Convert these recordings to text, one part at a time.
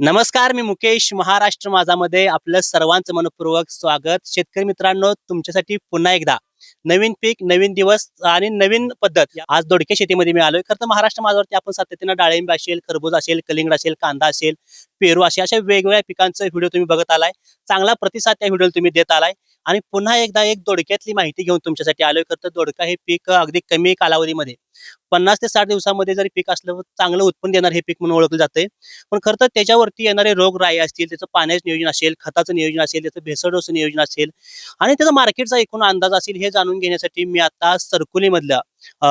नमस्कार मी मुकेश महाराष्ट्र माझामध्ये आपलं सर्वांचं मनपूर्वक स्वागत. शेतकरी मित्रांनो तुमच्यासाठी पुन्हा एकदा नवीन पीक नवीन दिवस आणि नवीन पद्धत. आज दोडक्या शेतीमध्ये मी आलोय. खरं तर महाराष्ट्र माझ्यावरती आपण सातत्यानं डाळिंब असेल खरबूज असेल कलिंगड असेल कांदा असेल पेरू असे अशा वेगवेगळ्या पिकांचं व्हिडिओ तुम्ही बघत आलाय. चांगला प्रतिसाद त्या व्हिडिओला तुम्ही देत आलाय. आणि पुन्हा एकदा एक दोडक्यातली माहिती घेऊन तुमच्यासाठी आलोय. खरं तर दोडका हे पीक अगदी कमी कालावधीमध्ये पन्नास ते साठ दिवसामध्ये जरी पीक असलं चांगलं उत्पन्न देणार हे पीक म्हणून ओळखलं जाते पण खरं तर त्याच्यावरती येणारे रोग राय असतील त्याचं पाण्याचं नियोजन असेल खताचं नियोजन असेल त्याचं भेसडोचं नियोजन असेल आणि त्याचा मार्केटचा एकूण अंदाज असेल हे जाणून घेण्यासाठी मी आता सरकुलीमधल्या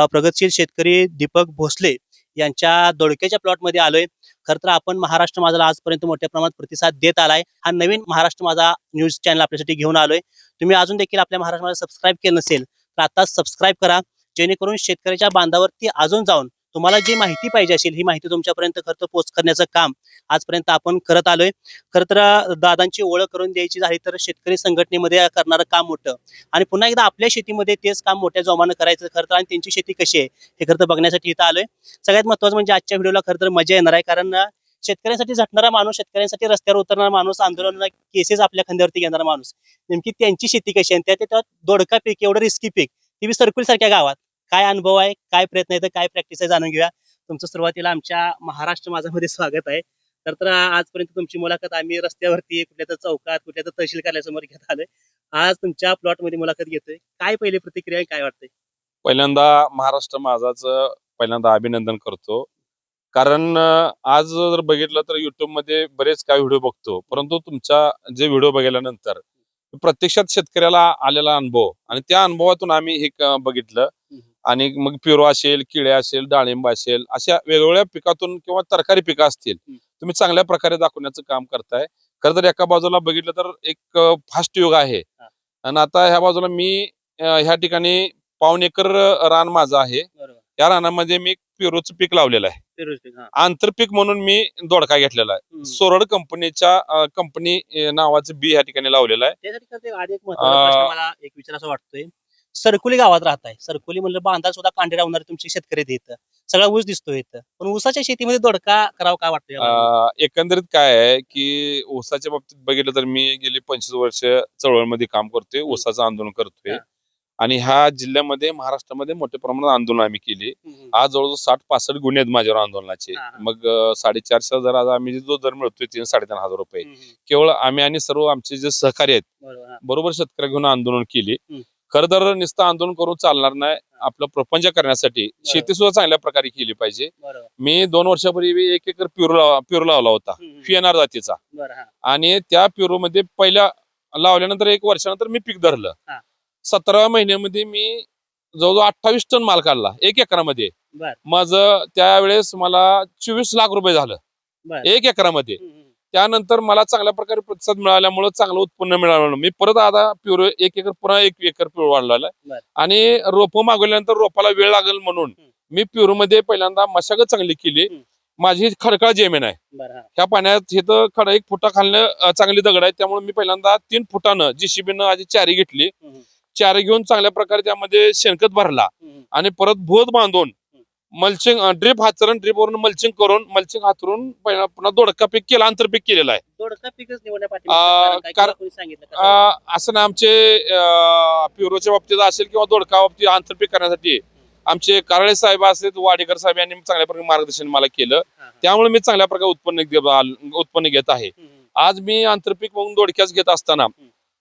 प्रगतशील शेतकरी दीपक भोसले यांच्या दोडक्याच्या प्लॉटमध्ये आलोय. खरं तर आपण महाराष्ट्र माझाला आजपर्यंत मोठ्या प्रमाणात प्रतिसाद देत आलाय. हा नवीन महाराष्ट्र माझा न्यूज चॅनल आपल्यासाठी घेऊन आलोय. तुम्ही अजून देखील आपल्या महाराष्ट्र माझा सबस्क्राईब केलं नसेल तर आता सबस्क्राईब करा. जेणेकरून शेतकऱ्याच्या बांधावरती अजून जाऊन तुम्हाला जी माहिती पाहिजे असेल ही माहिती तुमच्यापर्यंत खरं तर पोच करण्याचं काम आजपर्यंत आपण करत आलोय. खरं तर दादांची ओळख करून द्यायची झाली तर शेतकरी संघटनेमध्ये करणारं काम मोठं. आणि पुन्हा एकदा आपल्या शेतीमध्ये तेच काम मोठ्या जोमानं करायचं खरं तर आणि त्यांची शेती कशी आहे हे खरं तर बघण्यासाठी इथं आलोय. सगळ्यात महत्वाचं म्हणजे आजच्या व्हिडिओला खरं तर मजा येणार आहे कारण शेतकऱ्यांसाठी झटणारा माणूस शेतकऱ्यांसाठी रस्त्यावर उतरणारा माणूस आंदोलन केसेस आपल्या खांद्यावरती घेणारा माणूस. नेमकी त्यांची शेती कशी आहे आणि त्या त्यात दोडका पीक एवढं रिस्की पीक ती बी सर्कुल सारख्या गावात. काय अनुभव आहे काय प्रयत्न आहे तर काय प्रॅक्टिस आहे जाणून घेऊया. तुमचं सुरुवातीला आमच्या महाराष्ट्र माझामध्ये स्वागत आहे. तर तर आजपर्यंत तुमची मुलाखत आम्ही रस्त्यावरती कुठल्या तर चौकात कुठल्या तर तहसील कार्यालयासमोर घेत आलोय. आज तुमच्या प्लॉटमध्ये मुलाखत घेतोय. काय पहिली प्रतिक्रिया आहे, काय वाटतंय? पहिल्यांदा महाराष्ट्र माझाच पहिल्यांदा अभिनंदन करतो. कारण आज जर बघितलं तर युट्यूबमध्ये बरेच काय व्हिडिओ बघतो. परंतु तुमचा जे व्हिडिओ बघितल्यानंतर प्रत्यक्षात शेतकऱ्याला आलेला अनुभव आणि त्या अनुभवातून आम्ही हे बघितलं. आणि मग पिरो असेल किडे असेल डाळिंब असेल अशा वेगवेगळ्या पिकातून किंवा तरकारी पिकं असतील. तुम्ही चांगल्या प्रकारे दाखवण्याचं काम करताय खरं तर एका बाजूला बघितलं तर एक फास्ट युग आहे. आणि आता ह्या बाजूला मी ह्या ठिकाणी पाऊन एकर रान माझं आहे या रानामध्ये मी पेरूचं पीक लावलेलं आहे. आंतरपीक म्हणून मी दोडका घेतलेला आहे. सोरड कंपनीच्या कंपनी नावाचं बी या ठिकाणी लावलेलं आहे एक महत्त्वाचा प्रश्न अं, मला एक विचारायचा वाटतोय सरकुली गावात राहताय सरकुली म्हणलं बांधा सुद्धा कांडे लावणारे तुमचे शेतकरी इथं सगळा ऊस दिसतोय इथं पण ऊसाच्या शेतीमध्ये दोडका करावं काय? अं, एकंदरीत काय आहे की ऊसाच्या बाबतीत बघितलं तर मी गेली पंचवीस वर्ष चळवळमध्ये काम करतोय ऊसाचं आंदोलन करतोय हा. आणि ह्या जिल्ह्यामध्ये महाराष्ट्रामध्ये मोठ्या प्रमाणात आंदोलन आम्ही केली. आज जवळजवळ साठ पासष्ट गुन्हे आहेत माझ्यावर आंदोलनाचे हा, हा. मग अं, साडेचारशे हजार आज आम्ही जो दर मिळतोय तीन साडेतीन हजार रुपये. केवळ आम्ही आणि सर्व आमचे जे सहकारी आहेत बरोबर शेतकऱ्या घेऊन आंदोलन केली हम्म. खरं तर नुसतं आंदोलन करून चालणार नाही. आपलं प्रपंच करण्यासाठी शेती सुद्धा चांगल्या प्रकारे केली पाहिजे. मी दोन वर्षापूर्वी एक एकर लाव- पेरू लावला होता. फिएनआर जातीचा. आणि त्या पेरू मध्ये पहिल्या लावल्यानंतर एक वर्षानंतर मी पीक धरलं. सतराव्या महिन्यामध्ये मी जवळजवळ अठ्ठावीस टन माल काढला एक एकरामध्ये. माझं त्यावेळेस मला चोवीस लाख रुपये झालं. एक एकरामध्ये. त्यानंतर मला चांगल्या प्रकारे प्रतिसाद मिळाल्यामुळे चांगलं उत्पन्न मिळालं मी परत आता पिवळ एक एकर पुन्हा एक एकर पिवळ वाढलेला. आणि रोपं मागवल्यानंतर रोपाला वेळ लागेल म्हणून. मी पिवळमध्ये पहिल्यांदा मशागत चांगली केली. माझी खडकाळ जमीन आहे हा ह्या पाण्यात इथं खड एक फुटा खालनं अं, चांगली दगड आहे त्यामुळे मी पहिल्यांदा तीन फुटानं जीसीबीनं आधी चारी घेतली. चारी घेऊन चांगल्या प्रकारे त्यामध्ये शेणखत भरला. आणि परत भोत बांधून मल्चिंग ड्रीप हातरण ड्रीप वरून मल्चिंग करून मल्चिंग हातरून पहिला पुन्हा दोडका पीक केला आंतरपीक केलेला आहे. दोडका पीकच निवडण्यापाठी सांगितलं असं ना आमचे प्युरोच्या बाबतीत असेल किंवा दोडका बाबतीत आंतरपीक करण्यासाठी आमचे कारळे साहेब असतील वाडेकर साहेब यांनी चांगल्या प्रकारे मार्गदर्शन मला केलं. त्यामुळे मी चांगल्या प्रकारे उत्पन्न उत्पन्न घेत आहे. आज मी आंतरपीक म्हणून दोडक्याच घेत असताना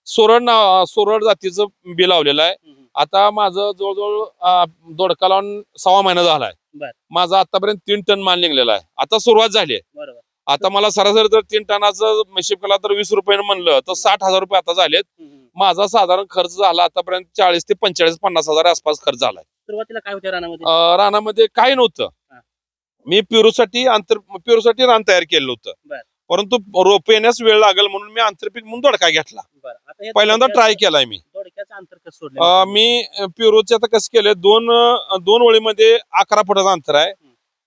सोरड सोरड जातीचं बी लावलेलं आहे. आता माझं जवळजवळ दोडका लावून सव्वा महिना झालाय. माझा आतापर्यंत तीन टन माल निघलेला आहे. आता सुरुवात झाली आहे. बरोबर. आता मला सरासरी जर तीन टनाचं हिशेब केला तर वीस रुपयानं म्हणलं तर साठ हजार रुपये आता झालेत. माझा साधारण खर्च झाला आतापर्यंत चाळीस ते पंचेचाळीस पन्नास हजार आसपास खर्च झालाय. सुरुवातीला काय रानामध्ये? काही नव्हतं. मी पेरूसाठी आंतर पेरूसाठी रान तयार केलं होतं. परंतु रोप येण्यास वेळ लागेल म्हणून मी आंतरपीक म्हणून दोडका घेतला. पहिल्यांदा ट्राय केलाय मी. मी पेरूचे आता कसं केलंय दोन दोन ओळीमध्ये अकरा फुटाचं अंतर आहे.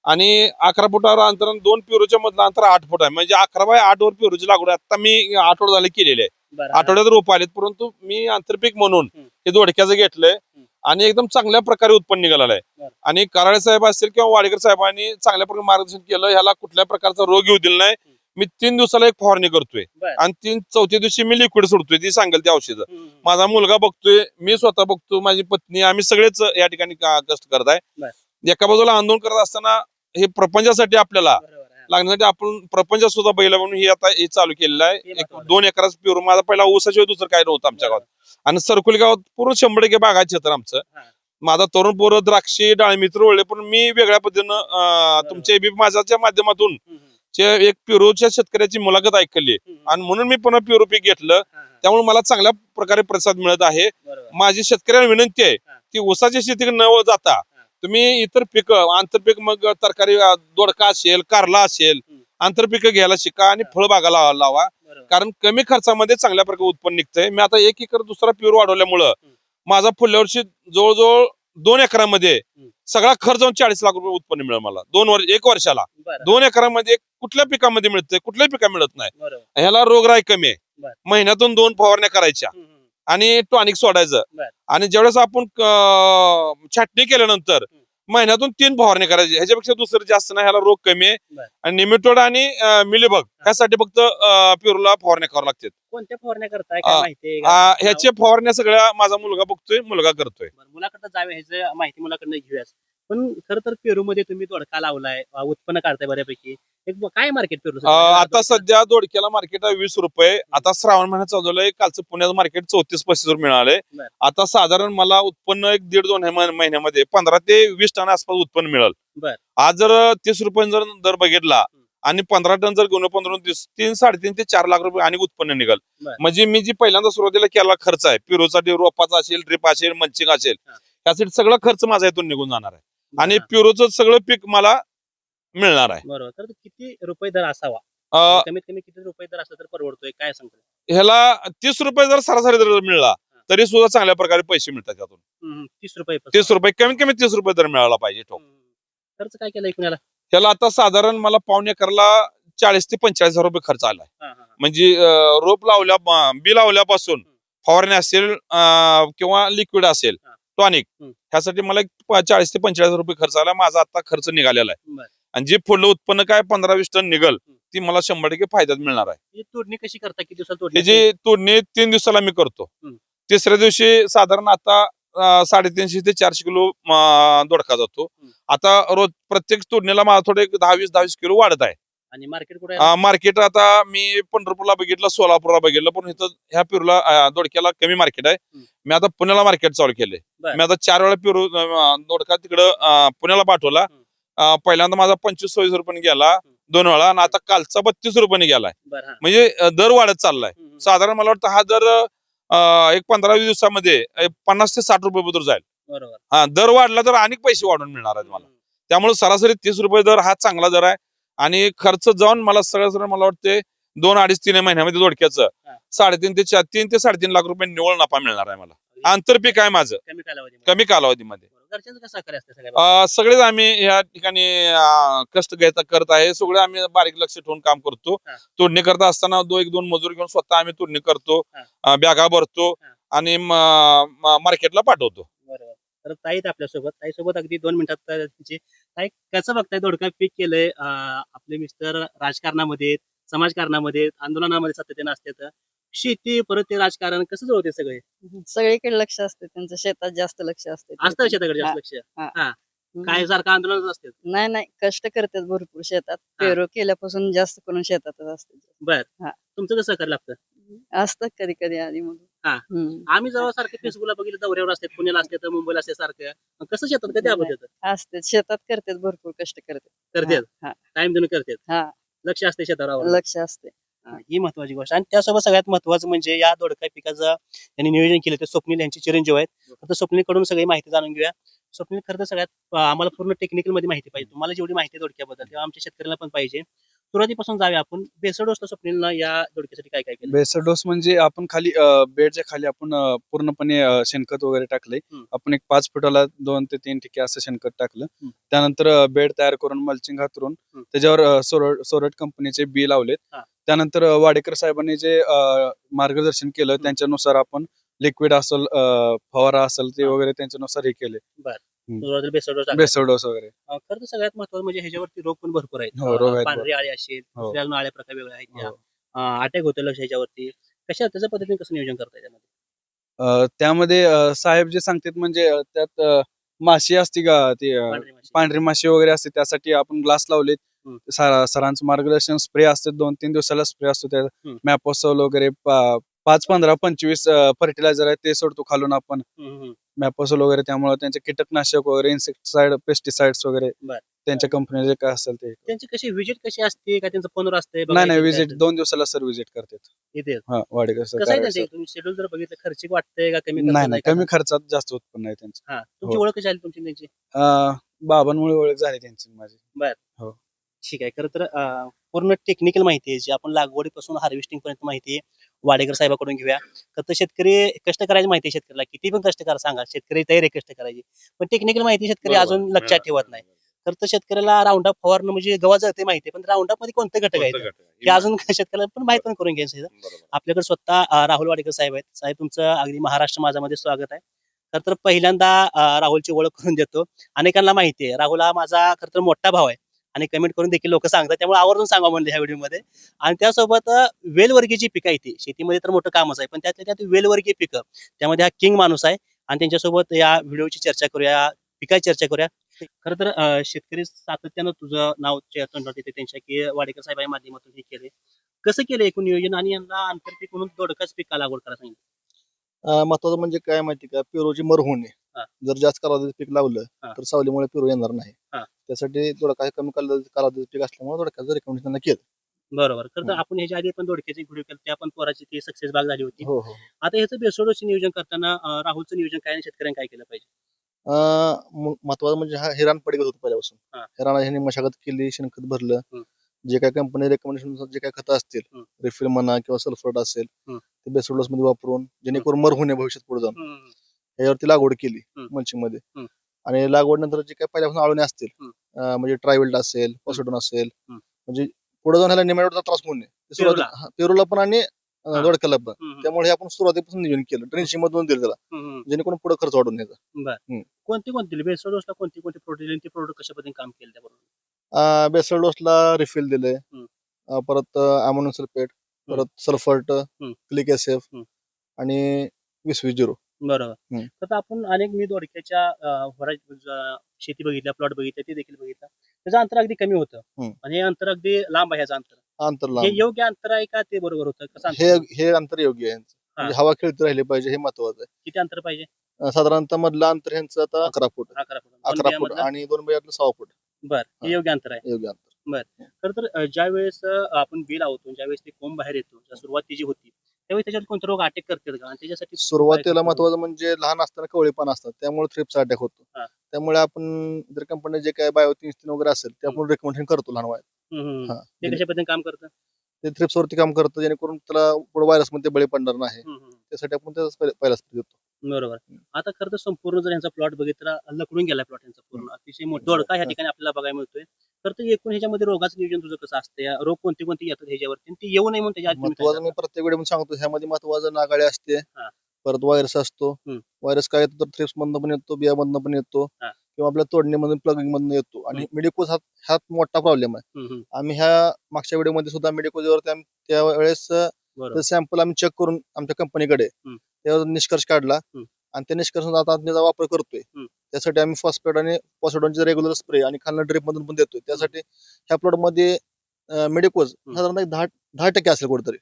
आणि अकरा फुटावर अंतर दोन पेरूच्या मधलं अंतर आठ फूट आहे. म्हणजे अकरा बाय आठ वर पेरूची लागवड. आता मी आठवड झाले केलेली आहे. आठवड्यात रोप आलेत परंतु मी आंतरपीक म्हणून. हे दोडक्याचं घेतलंय. आणि एकदम चांगल्या प्रकारे उत्पन्न निघालेलं आहे. आणि कराळे साहेब असतील किंवा वाडेकर साहेबांनी चांगल्या प्रकारे मार्गदर्शन केलं ह्याला कुठल्या प्रकारचा रोग येऊ दिला नाही. मी तीन दिवसाला एक फवारणी करतोय बर. आणि तीन चौथ्या दिवशी मी लिक्विड सोडतोय ती सांगेल त्या औषधं हम्म. माझा मुलगा बघतोय मी स्वतः बघतो माझी पत्नी आम्ही सगळेच या ठिकाणी का- कष्ट करत बर. आहे एका बाजूला आंदोलन करत असताना हे प्रपंचासाठी आपल्याला बरोबर आहे. लागण्यासाठी आपण प्रपंच सुद्धा बैल म्हणून हे आता हे चालू केलेलं आहे एक महत्वाचं. दोन एकराच पिवर माझा पहिला ऊसाशिवाय दुसरं काय नव्हतं आमच्या गावात आणि सरकुली गावात पूर्ण शंभर टक्के बागायत क्षेत्र आमचं हा. माझा तरुण पोरं द्राक्षी डाळी मित्र ओळले पण मी वेगळ्या पद्धतीनं अं, तुमच्या एबी माझ्याच्या माध्यमातून हम्म, एक पिरोच्या शेतकऱ्याची मुलाखत ऐकली आणि म्हणून मी पुन्हा पिरो पीक घेतलं. त्यामुळे मला चांगल्या प्रकारे प्रतिसाद मिळत आहे. माझी शेतकऱ्यांना विनंती आहे. की ऊसाची शेती न जाता तुम्ही इतर पिकं आंतरपीक मग तरकारी दोडका असेल कारला असेल. आंतरपिकं घ्यायला शिका आणि हा. फळबागा लावा. कारण कमी खर्चामध्ये चांगल्या प्रकारे उत्पन्न निघतंय मी आता एक एकर दुसरा प्युअर वाढवल्यामुळं माझा पुढल्या वर्षी जवळजवळ दोन एकरामध्ये. सगळा खर्च जाऊन चाळीस लाख रुपये उत्पन्न मिळेल मला दोन वर्ष एक वर्षाला. दोन एकरामध्ये कुठल्या पिकामध्ये मिळतंय कुठल्याही पिका मिळत नाही. ह्याला रोगराई कमी आहे. महिन्यातून दोन फवारण्या करायच्या. आणि टॉनिक सोडायचं. आणि ज्यावेळेस आपण छाटणी केल्यानंतर. महिन्यातून तीन फवारणी करायची ह्याच्यापेक्षा दुसरं जास्त नाही ह्याला रोग कमी आहे. आणि निमिटोड आणि मिलीबग ह्यासाठी फक्त प्युरला फवारण्या करावं लागतात कोणत्या फवारण्या करताय काय आ, माहिती आहे आ, का? ह्याचे फवारण्या सगळ्या माझा मुलगा बघतोय मुलगा करतोय मुलाकडे जावे ह्याचं माहिती मुलाकडनं घेऊया पण खरं तर पेरू मध्ये तुम्ही दोडका लावलाय उत्पन्न काढताय बऱ्यापैकी एक काय मार्केट पेरू आता सध्या दोडक्याला मार्केट आहे वीस रुपये. आता श्रावण महिन्यात चालू आहे कालचं पुण्याचं मार्केट चौतीस पस्तीस रुपये मिळाले. बर. आता साधारण मला उत्पन्न एक दीड दोन महिन्यामध्ये पंधरा ते वीस टन आसपास उत्पन्न मिळेल. आज जर तीस रुपये जर दर बघितला आणि पंधरा टन जर घेऊन पंधरा तीस तीन साडेतीन ते चार लाख रुपये आणि उत्पन्न निघाल. म्हणजे मी जी पहिल्यांदा सुरुवातीला केला खर्च आहे पिरोसाठी रोपाचा असेल ड्रिप असेल मंचिंग असेल. त्यासाठी सगळा खर्च माझा इथून निघून जाणार आहे. आणि पिरोचं सगळं पीक मला मिळणार आहे. बरोबर. तर किती रुपये दर असावा? अं, कमीत कमी किती रुपये दर असला तर परवडतोय? काय सांगतो ह्याला तीस रुपये जर सरासरी दर मिळाला तरी सुद्धा चांगल्या प्रकारे पैसे मिळतात त्यातून तीस रुपये तीस रुपये कमीत कमी तीस रुपये दर मिळाला पाहिजे ठोक हम्म. खर्च काय केलाय कुणाला? ह्याला आता साधारण मला पावणे एकरला चाळीस ते पंचेचाळीस हजार रुपये खर्च आलाय. हा, हा, हा. म्हणजे अं, रोप लावल्या ब- बी लावल्यापासून फवारणी असेल अं, किंवा लिक्विड असेल हा. टॉनिक हम्म. ह्यासाठी मला एक प- चाळीस ते पंचेचाळीस रुपये खर्च आला. माझा आता खर्च निघालेला आहे. बर. आणि जे पुढलं उत्पन्न काय पंधरा वीस टन निघल ती मला शंभर टक्के फायद्यात मिळणार आहे. ही तोडणी कशी करता? किती तोडणी त्याची तोडणी तीन दिवसाला मी करतो. तिसऱ्या दिवशी साधारण आता साडेतीनशे ते चारशे किलो दोडका जातो. आता रोज प्रत्येक तोडणीला मला थोडे दहा वीस दहा वीस किलो वाढत आहे. आणि मार्केट कुठे? मार्केट आता मी पंढरपूरला बघितलं सोलापूरला बघितलं पण इथं ह्या पिरूला दोडक्याला कमी मार्केट आहे. मी आता पुण्याला मार्केट चालू केले. मी आता चार वेळा पिरू दोडका तिकडं पुण्याला पाठवला. पहिल्यांदा माझा पंचवीस सव्वीस रुपयाने गेला दोन वेळा आणि आता कालचा बत्तीस रुपयाने गेलाय. म्हणजे दर वाढत चाललाय. साधारण मला वाटतं हा दर एक पंधरा वीस दिवसामध्ये पन्नास ते साठ रुपये बद्दल जाईल. बरोबर. हा दर वाढला तर अनेक पैसे वाढून मिळणार आहेत मला. त्यामुळे सरासरी तीस रुपये दर हा चांगला दर आहे. आणि खर्च जाऊन मला सगळं मला वाटते दोन अडीच तीन महिन्यामध्ये दोडक्याचं. साडेतीन ते चार तीन ते साडेतीन लाख रुपये निवळ नफा मिळणार आहे मला. आंतरपीक आहे माझं. कमी कालावधीमध्ये. घरच्यांचं कसं सहकार्य असते सगळ्या अं, सगळेच आम्ही या ठिकाणी अं, कष्ट घ्यायचा करत आहे. सगळे आम्ही बारीक लक्ष ठेवून काम करतो. हा. तोडणी करत असताना दो एक दोन मजूर घेऊन स्वतः आम्ही तोडणी करतो. हा. अं, बॅगा भरतो हा. आणि मार्केटला पाठवतो. बरोबर. तर ताई आहेत आपल्यासोबत. ताई सोबत अगदी दोन मिनिटात तर ताई कसं बघताय दोडका पीक केलंय? अं, आपले मिस्टर राजकारणामध्ये समाजकारणामध्ये आंदोलनामध्ये सातत्याने असतात शेती परत ते राजकारण कसं जुळते सगळे? सगळीकडे लक्ष असते त्यांचं. शेतात जास्त लक्ष असते असतं शेताकडे जास्त लक्ष. हा. हा. काय सारखं आंदोलन असते नाही नाही. कष्ट करतात भरपूर शेतात. पेरू केल्यापासून जास्त करून शेतातच असते. बर. हा. तुमचं कसं सहकार्य लागतं? असतात कधी कधी आधी मग. हा. हम्म. आम्ही जेव्हा सारखे फेसबुकला बघितलं दौऱ्यावर असतात पुण्याला असतात मुंबईला असते सारखं. मग कसं शेतात कधी आपण असते. शेतात करतात भरपूर कष्ट करतात. करतात. हा, टाइम देऊन करतात. हा. लक्ष असते शेतावर लक्ष असते. हा, महत्वाची गोष्ट. आणि त्यासोबत सगळ्यात महत्वाचं म्हणजे या दोडका पिकाचं यांनी नियोजन केलं ते स्वप्नील यांचे चिरंजीव आहेत. आता स्वप्नीलकडून सगळी माहिती जाणून घेऊया. स्वप्नील खरं तर सगळ्यात आम्हाला पूर्ण टेक्निकलमध्ये माहिती पाहिजे. तुम्हाला जेवढी माहिती दोडक्याबद्दल तेव्हा आमच्या शेतकऱ्यांना पण पाहिजे. सुरुवातीपासून जाऊया आपण. बेसड असतो स्वप्नीलनं या दोडक्यासाठी काय काय केलं? बेसर डोस म्हणजे आपण खाली बेडच्या खाली आपण अ, पूर्णपणे अ, शेणखत वगैरे हम्म. आपण एक पाच फुटाला दोन ते तीन ठिके असं शेणखत टाकलं. हम्म. त्यानंतर बेड तयार करून मल्चिंग हातरून हम्म. त्याच्यावर अ, सोरड सोरट कंपनीचे बी लावलेत. हा. त्यानंतर वाडेकर साहेबांनी जे मार्गदर्शन केलं त्यांच्यानुसार आपण लिक्विड असेल फवारा असेल ते. वगैरे त्यांच्यानुसार हे केले. बेसळ डोस वगैरे. खरं तर सगळ्यात महत्वाचं म्हणजे ह्याच्यावरती रोग पण भरपूर आहेत. हो, पांढरी आळी असेल हो. दुसऱ्या अजून आळ्या प्रकार वेगळ्या आहेत. हो. अटॅक होतो लक्ष ह्याच्यावरती. कशा त्याच्या पद्धतीने कसं नियोजन करताय त्यामध्ये त्यामध्ये साहेब जे सांगतात म्हणजे त्यात माशी असती का ती पांढरी माशी. वगैरे असते त्यासाठी आपण ग्लास लावलेत. सरा- सरांचं मार्गदर्शन स्प्रे असते दोन तीन दिवसाला स्प्रे असतो त्या हम्म. मॅपोसोल वगैरे पा- पाच पंधरा पंचवीस फर्टिलायझर आहे ते सोडतो खालून आपण. मॅपोसोल वगैरे त्यामुळे त्यांचे कीटकनाशक वगैरे इन्सेक्टिसाइड पेस्टिसाइड्स वगैरे बर. त्यांच्या कंपनीचे काय असेल ते. त्यांची कशी विजिट कशी असते? का त्यांचं फोनवर असते नाही नाही विजिट दोन दिवसाला सर करतात. इथे हा वाडेकर सर कसं आहे करावे त्यांचे? सर. तुम्ही शेड्यूल जर बघितलं खर्चिक वाटतंय का कमी नाही खर्चात नाही आहे कमी? खर्चात जास्त उत्पन्न आहे त्यांचं. हा तुमची हो. ओळख कशी आली तुमची त्यांची? अं, बाबांमुळे ओळख झाली त्यांची माझी. ठीक आहे. खरं तर पूर्ण टेक्निकल माहिती आहे जी आपण लागवडीपासून हार्वेस्टिंग पर्यंत माहिती आहे वाडेकर साहेबाकडून घेऊया. तर तो शेतकरी कष्ट करायची माहिती आहे शेतकऱ्याला किती पण कष्ट करा सांगा शेतकरी तयार आहे कष्ट करायची. पण टेक्निकल माहिती शेतकरी. अजून लक्षात ठेवत नाही. तर तो शेतकऱ्याला राऊंड अप फवारणं म्हणजे गव्हा जळते माहिती पण राऊंड अपमध्ये कोणते घटक आहेत? हे अजून शेतकऱ्याला पण माहीत पण करून घ्यायचं. आपल्याकडे स्वतः राहुल वाडेकर साहेब आहेत. साहेब तुमचं अगदी महाराष्ट्र माझामध्ये स्वागत आहे. खर तर पहिल्यांदा राहुलची ओळख करून देतो. अनेकांना माहिती आहे राहुल हा माझा खर तर मोठा भाव आहे. आणि कमेंट करून देखील लोक सांगतात. त्यामुळे आवर्जून सांगा म्हणले ह्या व्हिडिओमध्ये. आणि त्यासोबत अं, वेलवर्गीय पिकं ती. शेतीमध्ये तर मोठं कामच आहे पण त्यातल्या त्यात वेलवर्गीय पिकं. त्यामध्ये हा किंग माणूस आहे. आणि त्यांच्यासोबत या व्हिडिओची चर्चा करूया पिकाची चर्चा करूया. खरं तर शेतकरी सातत्यानं तुझं नाव त्यांच्या की वाडेकर साहेबांच्या माध्यमातून हे केले कसं केलं एकूण नियोजन? आणि यांना आंतरपीक म्हणून दोडकाच पिका लागवड करा सांगितलं. महत्वाचं म्हणजे काय माहिती का? पेरूची मर होणे. जर जास्त कालावधीचं पीक लावलं. तर सावलीमुळे पेरू येणार नाही. त्यासाठी थोडं काही कमी कालावधी कालावधीचं पीक असल्यामुळे थोडं रेकमेंड त्यांना केलं बरोबर खरं तर हम्म. आपण ह्याच्या आधी पण दोडक्याचे व्हिडिओ केले त्या पण पोराची ती सक्सेस बाग झाली होती हो हो आता ह्याचं बेसोडोचं नियोजन करताना अं, राहुलचं नियोजन काय आणि शेतकऱ्यांनी काय केलं पाहिजे महत्वाचं म्हणजे हा हे रान पडीक होतं पहिल्यापासून हा. हे ह्यांनी मशागत केली शेणखत भरलं. जे काय कंपनी रेकमेंडेशन जे काय खतं असतील हम्म. रिफिल म्हणा किंवा सल्फर असेल हम्म. ते बेसोडोस मध्ये वापरून जेणेकरून मर होणे भविष्यात पुढे जाऊन हम्म. याच्यावरती लागवड केली हम्म. मल्चिंगमध्ये हम्म. आणि लागवड नंतर जे काही पहिल्यापासून आळवणे असतील. अं, म्हणजे ट्रायवेल्ड असेल पॉसिडॉन असेल हम्म. म्हणजे पुढे जाऊन ह्याला निमेटचा त्रास होऊ नये सुरुवाती- पेरूला? हा, पेरूला पण आणि अं, हा. दोडक्याला पण. त्यामुळे हे आपण सुरुवातीपासून नियोजन केलं ड्रेनशिंग मधून दिलं त्याला. जेणेकरून पुढे खर्च वाढून न्यायचा कोणती कोणती दिली बेसोडोसला कोणती कोणती प्रोटीन ते प्रोडक्ट कशा पद्धतीने काम केलं त्याबरोबर बेसल डोसला रिफिल दिले हम्म. अं, परत अमोनियम सल्फेट परत सल्फर्ट क्लिक एसएफ हम्म. आणि वीस वीस झिरो बरोबर. हम्म. तर आपण अनेक मी दोडक्याच्या अं, वरा- ज- शेती बघितल्या प्लॉट बघितल्या ते देखील बघितलं. त्याचं अंतर अगदी कमी होतं. हम्म. आणि हे अंतर अगदी लांब आहे ह्याचं अंतर. अंतर हे लांब. योग्य अंतर आहे का ते बरोबर होतं? कसं हे अंतर? हे अंतर योग्य आहे यांचं. म्हणजे हवा खेळती राहिली पाहिजे हे महत्वाचं आहे. किती अंतर पाहिजे? अं, साधारणतः मधलं अंतर यांचं आता अकरा फूट. अकरा फूट. दोन अकरा फूट बियामधलं? आणि दोन बियातलं सहा फूट. बर. हे योग्य अंतर आहे. योग्य अंतर. खरं तर ज्या वेळेस आपण बिल लावतो ज्यावेळेस ते कोंब बाहेर येतो ज्या सुरुवाती जी होती त्यावेळी त्याच्यात कोणते रोग अटॅक करतात का? आणि त्याच्यासाठी सुरुवातीला? महत्वाचं म्हणजे लहान असताना कवळी पान असतात. त्यामुळे थ्रिप्स अटॅक होतो. हा. त्यामुळे आपण जर कंपनी जे काय बायो तीन तीन वगैरे असेल ते आपण रेकमेंडेशन करतो लहान वयात. हम्म, हम्म. हा. ते कशा पद्धतीने काम करतं? ते थ्रिप्स वरती काम करतं जेणेकरून त्याला पुढे व्हायरसमध्ये बळी पडणार नाही. हम्म, हम्म. त्यासाठी आपण त्याचा पहिला पहिला spray देतो बरोबर. आता खरं तर संपूर्ण जर यांचा प्लॉट बघितला लकडून गेला प्लॉट यांचा पूर्ण. अतिशय मोठा दोडका ह्या ठिकाणी आपल्याला बघायला मिळतोय. तर ते एकूण ह्याच्यामध्ये रोगाचं नियोजन तुझं कसं असतं या रोग कोणते कोणते येतात ह्याच्यावरती ते येऊ नये म्हणून त्याच्या महत्वाचं मी प्रत्येक वेळी सांगतो ह्यामध्ये महत्वाचं नागाळे असते हा. परत व्हायरस असतो हम्म. व्हायरस काय येतो तर थ्रिप्स मधनं पण येतो बियामधनं पण येतो हा. किंवा आपल्या तोडणीमधून प्लगिंग मधून येतो आणि मेडिकोज हा हा मोठा प्रॉब्लेम आहे करता? हम्म, हम्म. आम्ही ह्या मागच्या व्हिडिओमध्ये सुद्धा मेडिकोजवरती आम्ही त्यावेळेस बरोबर सॅम्पल आम्ही चेक करून आमच्या कंपनीकडे हम्म. त्यावर निष्कर्ष काढला हम्म. आणि त्या निष्कर्षाचा आता वापर करतोय. त्यासाठी आम्ही फॉस्फेट आणि पॉसिडॉनचे रेग्युलर स्प्रे आणि खालना ड्रिप मधून पण देतोय त्यासाठी ह्या प्लॉटमध्ये मेडिकोज. साधारणतः एक दहा दहा टक्के असेल कुठेतरी.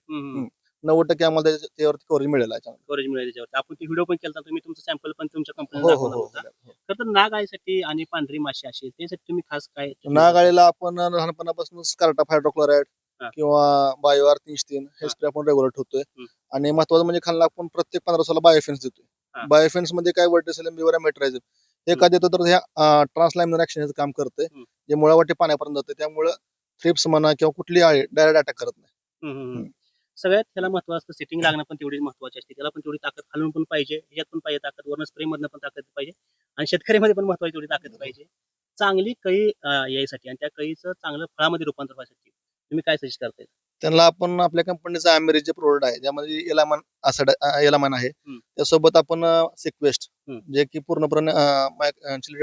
नव्वद टक्के आम्हाला त्याच्या- त्यावरती कव्हरेज मिळेल. कव्हरेज मिळेल त्याच्यावरती आपण ते व्हिडिओ पण केला तुम्ही तुमचं सॅम्पल पण तुमच्या हो कंपनीला हो दाखवला हो होता हो. खरं तर नाग आईसाठी आणि पांढरी माशी असेल त्यासाठी तुम्ही खास काय नागाळीला आपण लहानपणापासून स्कार्टा हायड्रोक्लोराइड हा. किंवा बायो आर तीनशे तीन हे हा. स्प्रे आपण रेग्युलर ठेवतोय. आणि महत्वाचं म्हणजे खालना आपण प्रत्येक पंधरा दिवसाला बायोफेन्स हा. देतोय बायोफेन्समध्ये काय वर्टिसिलम बिवरा मेट्रायझर. हे का देतो तर ह्या ट्रान्सलामिनर ऍक्शन ह्याचं काम हम्म. जे मुळावाटी पाण्यापर्यंत जातं त्यामुळे थ्रिप्स म्हणा किंवा कुठली डायरेक्ट अटॅक करत नाही. सगळ्यात त्याला महत्त्व असतं सेटिंग लागणं पण तेवढीच महत्वाची असते. त्याला पण तेवढी ताकद खालून पण पाहिजे ह्याच्यात पण पाहिजे ताकद वर्ण स्प्रे मधनं पण ताकद पाहिजे. आणि शेतकऱ्यामध्ये पण महत्वाची तेवढी ताकद पाहिजे. चांगली कळी यायसाठी आणि त्या कळीचं चांगलं फळामध्ये रूपांतर व्हायसाठी तुम्ही काय सजेस्ट करताय? त्यांना आपण आपल्या कंपनीचा ॲमेरिज जे प्रोडक्ट आहे ज्यामध्ये एलामान असड एलामान आहे. त्यासोबत आपण सिक्वेस्ट. जे की पूर्णपणे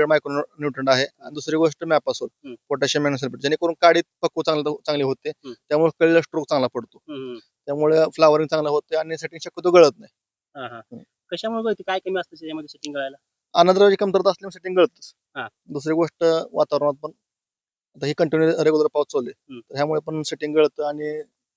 मायक्रो न्यूट्रन आहे आणि दुसरी गोष्ट मॅपासोल. पोटॅशियम मॅनोसल्फेट जेणेकरून काडीत पक्व चांगलं चांगले होते. त्यामुळे कळीला स्ट्रोक चांगला पडतो. त्यामुळे फ्लावरिंग चांगलं होते आणि सेटिंग शक्यतो गळत नाही. कशामुळे? काय कमी असतं त्याच्यामध्ये सेटिंग करायला अन्नद्रव्याची कमतरता असल्यामुळे सेटिंग गळतच. दुसरी गोष्ट वातावरणात पण आता ही कंटिन्यू रेग्युलर पाऊस चालू आहे हम्म. तर ह्यामुळे पण सेटिंग गळतं आणि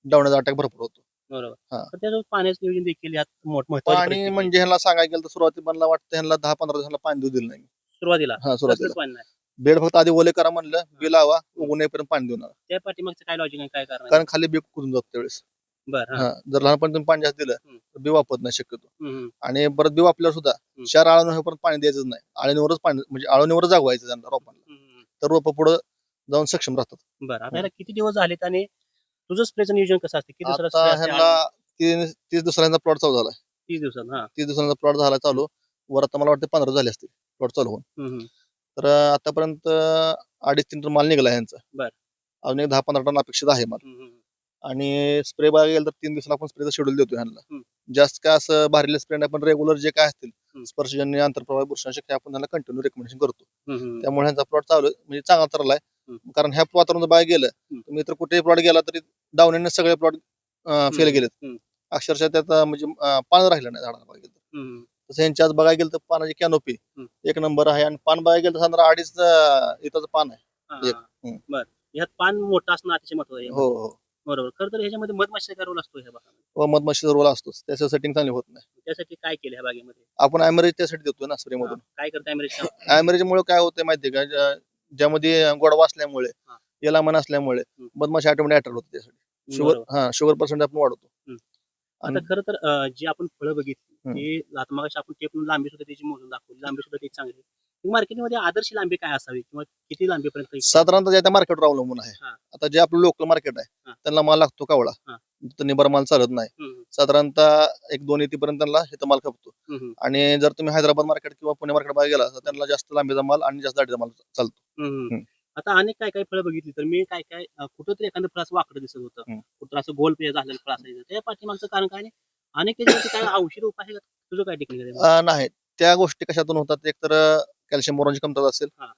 डावण्याचा अटॅक भरपूर होतो बरोबर हा. तर त्याच्यावर पाण्याचं नियोजन देखील यात मोठ महत्वाची पाणी. म्हणजे ह्याला सांगायला गेलं तर सुरुवाती मला वाटतं ह्यांना दहा पंधरा दिवसाला पाणी देऊ दिलं नाही सुरुवातीला हा सुरुवातीला कसलंच पाणी नाही बेड फक्त आधी ओले करा म्हणलं बी लावा उगून येईपर्यंत पाणी देऊ नका त्या पाठीमागचं काय लॉजिक आहे काय कारण आहे? कारण खाली बी कुजून जातो त्यावेळेस बरं हा. हा जर लहानपणी तुम्ही पाणी जास्त दिलं हम्म. तर बी वापरत नाही शक्यतो हम्म, हम्म. आणि परत बी वापल्यावर सुद्धा. चार आळून होईपर्यंत पाणी द्यायचंच नाही आळणीवरच पाणी म्हणजे आळणीवरच जागवायचं त्यांना रोपांना हम्म, हम्म. तर रोपं पुढे जाऊन सक्षम राहतात बरं आता ह्याला किती दिवस झालेत आणि तुझं स्प्रेचं नियोजन कसं असतं किती दिवसाला आता spray असते? ह्यांना तीन तीस दिवसांचा प्लॉट चालू झाला तीस दिवसात हा तीस दिवसांचा प्लॉट झाला चालू वर आता मला वाटतं पंधरा झाले असतील प्लॉट चालू होऊन हम्म, हम्म. तर आतापर्यंत अडीच तीन टन माल निघाला ह्यांचा बर. अजून एक दहा पंधरा टन अपेक्षित आहे माल हम्म, हम्म. आणि स्प्रे बघायला गेलं तर तीन दिवसाला आपण स्प्रेचं शेड्यूल देतो ह्यांना हम्म. जास्त काय असं भारीले स्प्रे नाही पण रेग्युलर जे काय असतील हम्म. स्पर्शजन्य आंतरप्रवाह बुरशांशक हे आपण त्यांना कंटिन्यू रेकमेंडेशन करतो हम्म, हम्म. त्यामुळे ह्यांचा प्लॉट चालू आहे, म्हणजे चांगला तरला आहे. कारण ह्या वातावरण बाहेर गेलं. तुम्ही इतर कुठेही प्लॉट गेला तरी डाऊन सगळे प्लॉट फेल. गेलेत. अक्षरशः त्यात म्हणजे पान राहिलं नाही झाडाला बघायला गेलं. तर. तसं यांच्या आज बघायला गेलं तर पानाची कॅनोपी. एक नंबर आहे आणि पान बघायला गेलं तर साधारण अडीच इथं पान आहे. हा, एक. हा. बरं. ह्यात पान मोठं असणं अतिशय महत्त्व आहे. हो हो. बरोबर. खरं तर ह्याच्यामध्ये मधमाशीचा रोल असतो ह्या भागामध्ये. व मधमाशीचा रोल असतोच. त्याचं सेटिंग चांगली होत नाही. त्यासाठी काय केलं ह्या बागेमध्ये? आपण ॲमरेज त्यासाठी देतोय ना स्प्रे मधून काय करता अमेरिका ॲमरेज मुळे काय होतंय माहितीये का? ज्यामध्ये गोडवा असल्यामुळे हा. याला मन असल्यामुळे हम्म. मधमाशी ऑटोमॅटिक अटॅक होते त्यासाठी शुगर हा शुगर पर्सेंट आपण वाढवतो आता खरं तर जी आपण फळं बघितली. ती आता मग आपण टेप लांबी सुद्धा त्याची मोजून दाखवली. लांबी सुद्धा त्याची चांगली. मार्केटमध्ये आदर्श लांबी काय असावी किंवा किती लांबीपर्यंत साधारणतः ज्या त्या मार्केटवर अवलंबून आहे. आता जे आपलं लोकल मार्केट. आहे त्यांना माल लागतो कावळा. निबर माल चालत नाही. साधारणतः एक दोन येतीपर्यंत त्यांना हे माल खपतो. आणि जर तुम्ही हैदराबाद मार्केट किंवा पुणे मार्केट बाहेर गेला तर त्यांना जास्त लांबीचा माल आणि जास्त दाढीचा माल चालतो. आता अनेक काय काय फळं बघितली तर मी काय काय कुठंतरी एखादं फळ असं वाकडं दिसत होतं. कुठं असं गोल पे झालेलं फळ असायचं. त्या पाठीमागचं कारण काय अनेक त्याच्यावरती काय औषध उपाय आहे का? तुझं काय टेक्निक अं, नाही. त्या गोष्टी कशातून होतात? एक तर कॅल्शियम बोरॉनची कमतरता असेल. हा.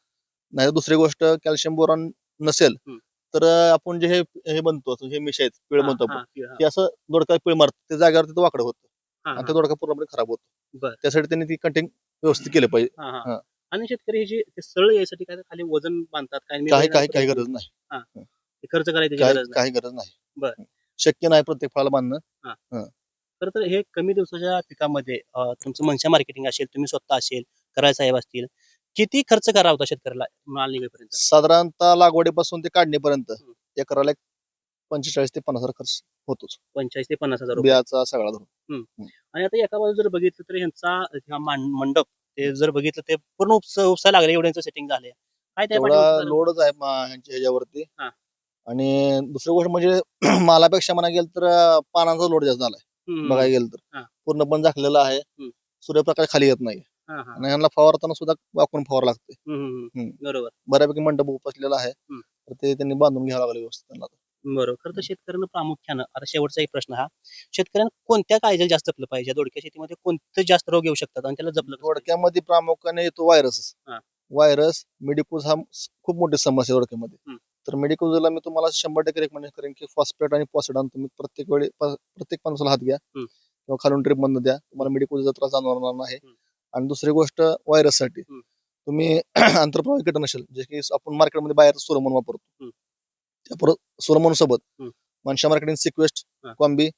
नाही दुसरी गोष्ट कॅल्शियम बोरॉन नसेल हम्म. तर अं, आपण जे हे हे बनतो हे मिश आहेत पिळ म्हणतो आपण ते असं दोडका पिळ मारतं त्या जागेवर तिथं वाकडं होतं. आणि ते दोडका पूर्णपणे खराब होतो. बरं. त्यासाठी त्यांनी ती कटिंग व्यवस्थित केलं पाहिजे. हा, हा. आणि शेतकरी हे जे ते सरळ यासाठी काय खाली वजन बांधतात काय काही काही काही गरज नाही. खर्च करायची काही गरज नाही. काही गरज नाही. बरं. शक्य नाही प्रत्येक फळाला बांधणं. खरं तर हे कमी दिवसाच्या पिकामध्ये अं, तुमचं मनशा मार्केटिंग असेल तुम्ही स्वतः असेल कराय साहेब असतील किती खर्च करावा होता शेतकऱ्याला माल निघेपर्यंत? साधारणतः लागवडीपासून ते काढणीपर्यंत हम्म. एकराला एक पंचेचाळीस ते पन्नास हजार खर्च होतोच. पंचेचाळीस ते पन्नास हजार रुपये. बियाचा सगळा धरून. आणि आता एका बाजू जर बघितलं तर मान- मंडप ते जर बघितलं ते पूर्ण उपस लागले एवढ्यांचं सेटिंग झालंय काय त्या तेवढा पाठीमागचं कारण? लोडच आहे मा- ह्यांच्या ह्याच्यावरती हा. आणि दुसरी गोष्ट म्हणजे मालापेक्षा म्हणा गेलं तर अं, पानांचा लोड जास्त झालाय हम्म. बघायला गेलं हा. तर पूर्णपणे झाकलेला आहे हम्म. सूर्यप्रकाश खाली येत नाही हा, हा. आणि ह्यांना फवारताना सुद्धा वाकून फवार लागते हम्म, हम्म, हम्म. हम्म. बरोबर बऱ्यापैकी मंडप उपसलेला आहे हम्म. तर ते त्यांनी बांधून घ्यावं लागलं व्यवस्थित त्यांना बरोबर खरं तर शेतकऱ्यांना प्रामुख्यानं आता शेवटचा एक प्रश्न हा शेतकऱ्यांना कोणत्या काळजीला जास्त जपलं पाहिजे दोडक्या शेतीमध्ये कोणते जास्त रोग येऊ शकतात आणि त्याला जपलं कसं? दोडक्यामध्ये प्रामुख्याने येतो व्हायरस हा. व्हायरस मेडिकोज हा खूप मोठी समस्या आहे दोडक्यामध्ये हम्म. तर मेडिकोजला मी तुम्हाला शंभर टक्के रेकमेंड करेन की फॉस्फेट आणि पॉसिडॉन तुम्ही प्रत्येक वेळी प- प्रत्येक पानसाला हात घ्या हम्म. किंवा खालून ट्रिप मधनं द्या तुम्हाला मेडिकोजचा त्रास जाणवणार नाही हम्म. आणि दुसरी गोष्ट व्हायरससाठी हम्म. तुम्ही आंतरप्रवाही कीटकनाशक जे की आपण मार्केटमध्ये बाहेर सोलोमन वापरतो हम्म. परत सोलोमन सोबत. मनशा मार्केटिंग सिक्वेस्ट. कॉम्बी.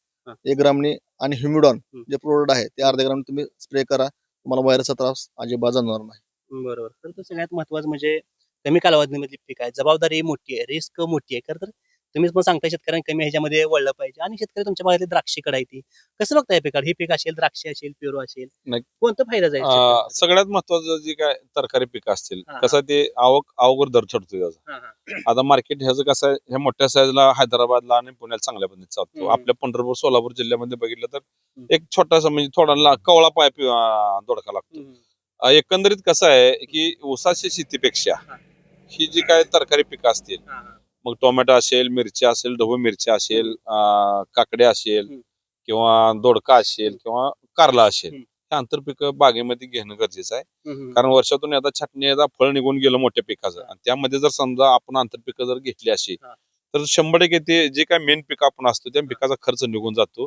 एक ग्रामनी आणि ह्युमिडॉन. जे प्रोडक्ट आहे ते अर्ध्या ग्राम तुम्ही स्प्रे करा तुम्हाला व्हायरसचा त्रास अजिबात जाणवणार नाही बरोबर तर सगळ्यात महत्वाचं म्हणजे कमी कालावधीमधली पीक आहे जबाबदारी मोठी आहे रिस्क मोठी आहे खरं तर तुम्हीच पण सांगताय शेतकऱ्यांनी कमी ह्याच्यामध्ये वळलं पाहिजे आणि शेतकरी तुमच्या भागातली द्राक्षी कडायची कसं बघताय पिकाला ही पीक असेल द्राक्षी असेल पेरू असेल नाही. कोणतं फायदा जाईल अं, शेतकऱ्याला? सगळ्यात महत्वाचं जे काय तरकारी पिकं असतील हा, हा. कसं ते आवक आवकवर दर चढतो त्याचा हा, हा. आता मार्केट ह्याचं कसं आहे ह्या मोठ्या साईजला हैदराबादला आणि पुण्याला चांगल्या पद्धतीत चालतो हम्म. आपल्या पंढरपूर सोलापूर जिल्ह्यामध्ये बघितलं तर एक छोटासा म्हणजे थोडा ला- कवळा पाईप दोडका लागतो हम्म. अं, एकंदरीत कसं आहे की ऊसाच्या शेतीपेक्षा हा. ही जी काय तरकारी पिकं असतील हा, हा. मग टोमॅटो असेल मिरची असेल ढबू मिरची असेल काकडे असेल. किंवा दोडका असेल किंवा कारला असेल. हे आंतरपीक बागेमध्ये घेणं गरजेचं आहे. कारण वर्षातून एकदा छाटणी फळ निघून गेलं मोठ्या पिकाचं. आणि त्यामध्ये जर समजा आपण आंतरपिकं जर घेतली हा. तर शंभर टक्के ते जे काय मेन पीक आपण असतो त्या पिकाचा खर्च निघून जातो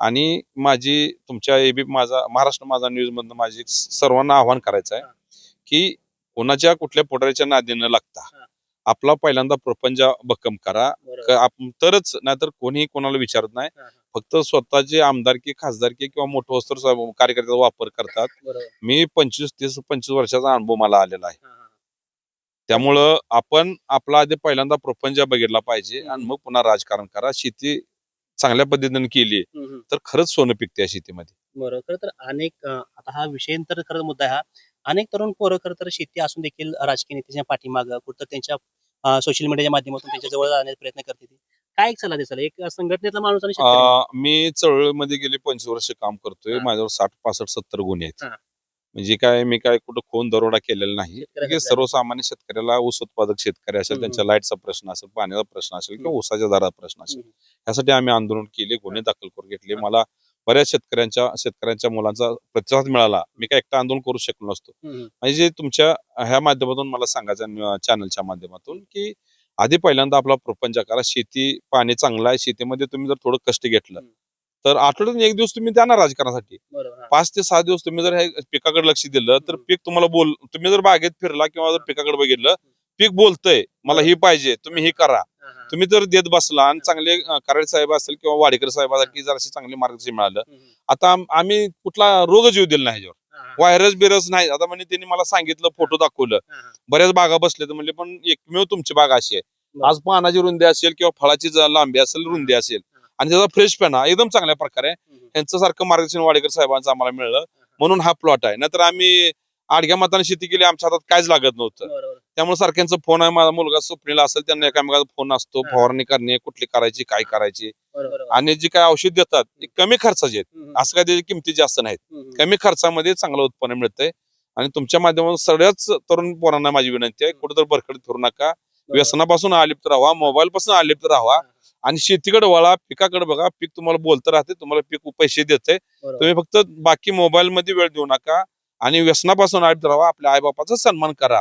आणि माझी तुमच्या एबी माझा महाराष्ट्र माझा न्यूज मधनं माझी सर्वांना आव्हान करायचं आहे. की कोणाच्या कुठल्या पोटाऱ्याच्या नादी न लागता. आपला पहिल्यांदा प्रपंच भक्कम करा. क- आप- तरच नाहीतर कोणीही कोणाला विचारत नाही. फक्त स्वतःचे आमदारकी खासदारकी किंवा मोठं वस्त्र कार्यकर्त्याचा वापर करतात. मी पंचवीस तीस पंचवीस वर्षाचा अनुभव मला आलेला आहे. त्यामुळं आपण आपला आधी पहिल्यांदा प्रपंच बघितला पाहिजे आणि मग पुन्हा राजकारण करा. शेती चांगल्या पद्धतीने केली. तर खरंच सोनं पिकते या शेतीमध्ये. बरोबर. खरं तर अनेक अं, आता हा विषय तर खरं मुद्दा आहे हा. अनेक तरुण पोरं खरं तर शेती असून देखील राजकीय नेत्याच्या पाठीमागं कुठं त्यांच्या सोशल मीडियाच्या माध्यमातून त्यांच्या जवळ जाण्याचा प्रयत्न करते. काय एक सल्ला देसाल एक संघटनेतला माणूस आणि मी चळवळीमध्ये गेले पंचवीस वर्ष काम करतोय हा. माझ्यावर साठ पासष्ट सत्तर गुन्हे आहेत हा. म्हणजे काय मी काय कुठं खून दरोडा केलेला नाही सर्वसामान्य शेतकऱ्याला ऊस उत्पादक शेतकरी असेल. त्यांच्या लाईटचा प्रश्न असेल पाण्याचा प्रश्न असेल किंवा. ऊसाच्या दराचा प्रश्न असेल. यासाठी आम्ही आंदोलन केले गुन्हे दाखल करून घेतले हा. मला बऱ्याच शेतकऱ्यांच्या शेतकऱ्यांच्या मुलांचा प्रतिसाद मिळाला मी काय एकटा आंदोलन करू शकलो नसतो. म्हणजे जे तुमच्या ह्या माध्यमातून मला सांगायचं चॅनलच्या माध्यमातून की आधी पहिल्यांदा आपला प्रपंच करा शेती पाणी चांगलं आहे शेतीमध्ये तुम्ही जर थोडं कष्ट घेतलं. तर आठवड्यातून एक दिवस तुम्ही द्या ना राजकारणासाठी. पाच ते सहा दिवस तुम्ही जर हे पिकाकडे लक्ष दिलं तर. पीक तुम्हाला बोल तुम्ही जर बागेत फिरला किंवा जर पिकाकडे बघितलं पीक बोलतंय मला ही पाहिजे तुम्ही हे करा. तुम्ही जर देत बसला आणि चांगले कराड साहेब असेल किंवा वाडेकर साहेब असेल की जर असे चांगले मार्गदर्शन मिळालं. आता आम- आम्ही कुठला रोगच येऊ दिला नाही ह्याच्यावर. व्हायरस बिरस नाही. आता म्हणजे त्यांनी मला सांगितलं फोटो दाखवलं. बऱ्याच बागा बसले तर म्हणजे पण एकमेव तुमची बाग अशी आहे. आज पानाची रुंदी असेल किंवा फळाची लांबी असेल रुंदी असेल आणि त्याचा फ्रेश पणा एकदम चांगल्या प्रकारे. यांचं सारखं मार्गदर्शन वाडेकर साहेबांचं आम्हाला मिळलं. म्हणून हा प्लॉट आहे. नाहीतर आम्ही आडग्या माताने शेती केली आमच्या हातात काहीच लागत नव्हतं. त्यामुळे सारख्यांचा फोन आहे. माझा मुलगा स्वप्नील असेल त्यांना एकामेकाचा फोन असतो. फवारणी करणे कुठली करायची काय करायची. आणि जी काय औषध देतात ते कमी खर्चाचे आहेत. असं काय त्याची किमती जास्त नाहीत. कमी खर्चामध्ये चांगलं उत्पन्न मिळतंय. आणि तुमच्या माध्यमातून सगळ्याच तरुण पोरांना माझी विनंती आहे कुठेतरी बरकड फिरू नका. व्यसनापासून अलिप्त राहा. मोबाईल पासून अलिप्त राहा. आणि शेतीकडे वळा पिकाकडे बघा. पीक तुम्हाला बोलतं राहते तुम्हाला पीक पैसे देते. तुम्ही फक्त बाकी मोबाईल मध्ये वेळ देऊ नका. आणि व्यसनापासून अलिप्त राहा. आपल्या आईबापाचा सन्मान करा.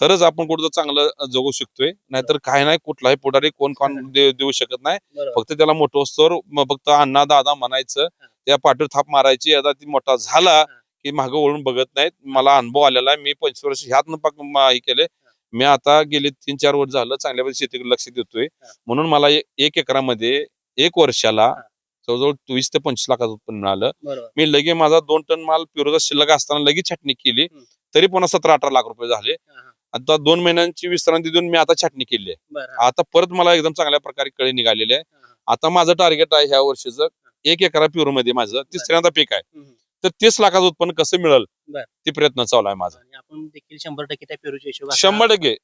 तरच आपण कुठं चांगलं जगू शकतोय. नाहीतर काय नाही कुठलाही पुढारी कोण कोण देऊ शकत नाही. फक्त त्याला मोठं असतं फक्त अण्णा दादा म्हणायचं त्या पाठीवर थाप मारायची आता ती मोठा झाला की मागं वळून बघत नाहीत. मला अनुभव आलेला आहे. मी पंचवीस वर्ष ह्यात हे केले मी आता गेले तीन चार वर्ष झालं चांगल्या शेतीकडे लक्ष देतोय. म्हणून मला एक एकरामध्ये एक वर्षाला जवळजवळ वीस ते पंचवीस लाखाचं उत्पन्न मिळालं मी लगे माझा दोन टन माल पिरोजा शिल्लक असताना लगेच छाटणी केली. तरी पुन्हा सतरा अठरा लाख रुपये झाले. आता दोन महिन्यांची विश्रांती देऊन मी आता छाटणी केली आहे. आता परत मला एकदम चांगल्या प्रकारे कळी निघालेली आहे. आता माझं टार्गेट आहे ह्या वर्षीचं एक एकरा प्युरो मध्ये माझं तिसऱ्यांदा पीक आहे. तर तीस लाखाचं उत्पन्न कसं मिळेल. ते प्रयत्न चालू आहे माझा. आपण देखील शंभर टक्के त्या पेरूच्या हिशोबात शंभर टक्के.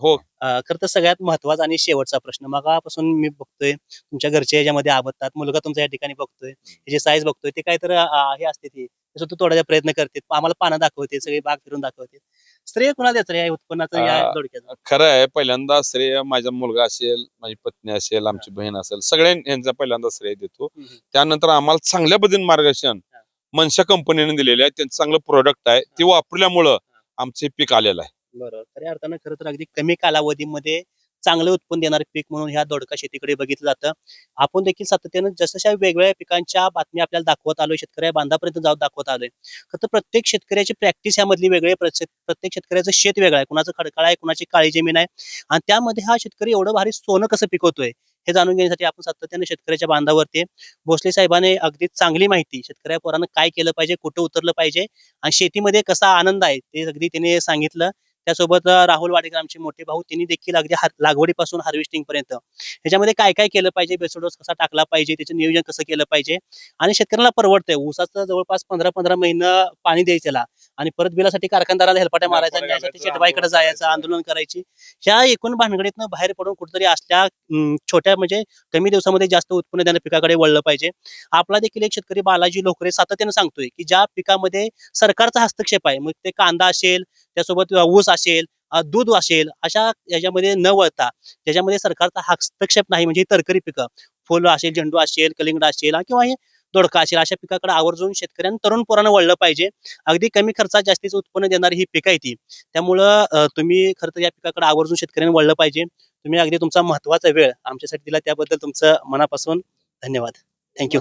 हो. खरं तर सगळ्यात महत्त्वाचा आणि शेवटचा प्रश्न मगापासून मी बघतोय तुमच्या घरचे याच्यामध्ये आबदतात मुलगा तुमच्या या ठिकाणी बघतोय त्याची साईज बघतोय ते काहीतरी अं, हे असते ती. ते सुद्धा तोडायचा प्रयत्न करते आम्हाला पानं दाखवते सगळी बाग फिरून दाखवते श्रेय कुणाला द्यायचं या उत्पन्नाचं या अं, दोडक्याचं खरं आहे पहिल्यांदा श्रेय माझा मुलगा असेल माझी पत्नी असेल आमची बहीण असेल सगळ्या यांचा पहिल्यांदा श्रेय देतो. हम्म. त्यानंतर आम्हाला चांगल्या पद्धतीने मार्गदर्शन हा. मनशा कंपनीने दिलेले आहे त्यांचं चांगलं प्रोडक्ट आहे ते वापरल्यामुळं आमचं पीक आलेलं आहे. बरोबर. खऱ्या अर्थानं खरं तर अगदी कमी कालावधीमध्ये चांगलं उत्पन्न देणारे पीक म्हणून ह्या दोडका शेतीकडे बघितलं जातं. आपण देखील सातत्यानं जसशा वेगवेगळ्या पिकांच्या बातम्या आपल्याला दाखवत आलोय शेतकऱ्या बांधापर्यंत जाऊन दाखवत आलोय. तर प्रत्येक शेतकऱ्याची प्रॅक्टिस यामधली वेगळी प्रत्येक शेतकऱ्याचं शेत वेगळं आहे. कुणाचं खडकाळ आहे कुणाची काळी जमीन आहे. आणि त्यामध्ये हा शेतकरी एवढं भारी सोनं कसं पिकवतोय हे जाणून घेण्यासाठी आपण सातत्याने शेतकऱ्याच्या बांधावरती भोसले साहेबांनी अगदी चांगली माहिती शेतकऱ्या पोरानं काय केलं पाहिजे कुठं उतरलं पाहिजे आणि शेतीमध्ये कसा आनंद आहे ते अगदी त्याने सांगितलं. त्यासोबत राहुल वाडेकर आमचे मोठे भाऊ त्यांनी देखील अगदी लागवडीपासून हार्वेस्टिंग पर्यंत. ह्याच्यामध्ये काय काय केलं पाहिजे? बेसोडोस कसा टाकला पाहिजे? त्याचं नियोजन कसं केलं पाहिजे? आणि शेतकऱ्याला परवडतंय. ऊसाचं जवळपास पंधरा पंधरा महिना पाणी द्यायचं आणि परत बिलासाठी कारखानदाराला हेलपाट्या मारायचा न्यायासाठी शेटबाईकडे जायचं. आंदोलन करायची. ह्या एकूण भानगडीतनं बाहेर पडून कुठेतरी असल्या छोट्या म्हणजे कमी दिवसामध्ये जास्त उत्पन्न देणाऱ्या पिकाकडे वळलं पाहिजे. आपला देखील एक शेतकरी बालाजी लोकरे सातत्यानं सांगतोय की ज्या पिकामध्ये सरकारचा हस्तक्षेप आहे मग ते कांदा असेल त्यासोबत ऊस असेल दूध असेल अशा याच्यामध्ये न वळता त्याच्यामध्ये सरकारचा हस्तक्षेप नाही म्हणजे तरकरी पिकं. फुल असेल झेंडू असेल कलिंगड असेल किंवा हे दोडका असेल अशा पिकाकडे आवर्जून शेतकऱ्यांनी तरुण पोरानं वळलं पाहिजे. अगदी कमी खर्चात जास्तीचं उत्पन्न देणारी ही पिकं आहे ती. त्यामुळं तुम्ही खरं तर या पिकाकडे आवर्जून शेतकऱ्यांनी वळलं पाहिजे. तुम्ही अगदी तुमचा महत्त्वाचा वेळ आमच्यासाठी दिला त्याबद्दल तुमचं मनापासून धन्यवाद. थँक्यू